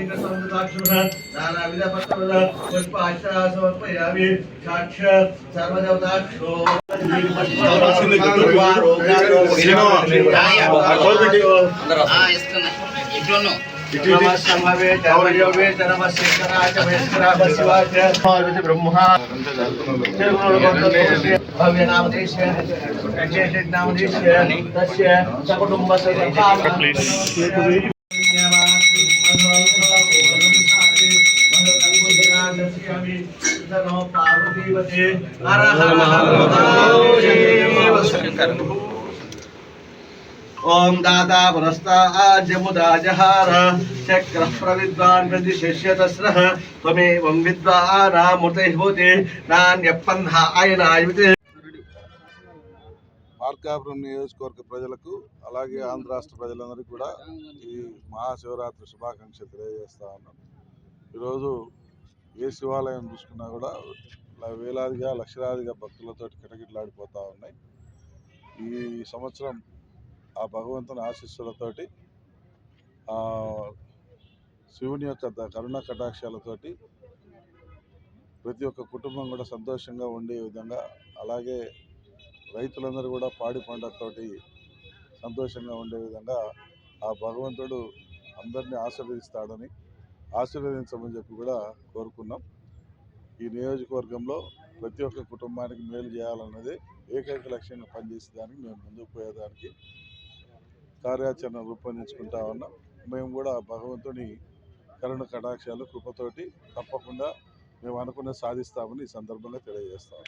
श्रीकृष्णवृताक्षुभः नानाविधपत्रवः पुष्प अक्षरा समर्पयामि साक्ष सर्वदेवताक्षो ब्रह्मदेश तस्य सकुटुम्बस्य ఓం దాతా పురస్తాజముదా జహార చక్ర ప్రవిద్వాన్ ప్రతి శిష్యతస్ర త్వమేవం విద్వానామృతైభూతి నాణ్యపంధ ఆయనాయుతే మార్కాపురం నియోజకవర్గ ప్రజలకు అలాగే ఆంధ్ర రాష్ట్ర ప్రజలందరికీ కూడా ఈ మహాశివరాత్రి శుభాకాంక్షలు తెలియజేస్తా ఉన్నాం. ఈరోజు ఏ శివాలయం చూసుకున్నా కూడా వేలాదిగా లక్షలాదిగా భక్తులతో కిటకిటలాడిపోతూ ఉన్నాయి. ఈ సంవత్సరం ఆ భగవంతుని ఆశీస్సులతోటి శివుని యొక్క ద- కరుణ కటాక్షాలతోటి ప్రతి ఒక్క కుటుంబం కూడా సంతోషంగా ఉండే విధంగా అలాగే రైతులందరూ కూడా పాడి పంటతోటి సంతోషంగా ఉండే విధంగా ఆ భగవంతుడు అందరినీ ఆశీర్వదిస్తాడని ఆశీర్వదించమని చెప్పి కూడా కోరుకున్నాం. ఈ నియోజకవర్గంలో ప్రతి ఒక్క కుటుంబానికి మేలు చేయాలన్నది ఏకైక లక్ష్యంగా పనిచేసే దానికి మేము ముందుకు పోయేదానికి కార్యాచరణ రూపొందించుకుంటా ఉన్నాం. మేము కూడా భగవంతుని కరుణ కటాక్షాలు కృపతోటి తప్పకుండా మేము అనుకున్న సాధిస్తామని ఈ సందర్భంగా తెలియజేస్తాం.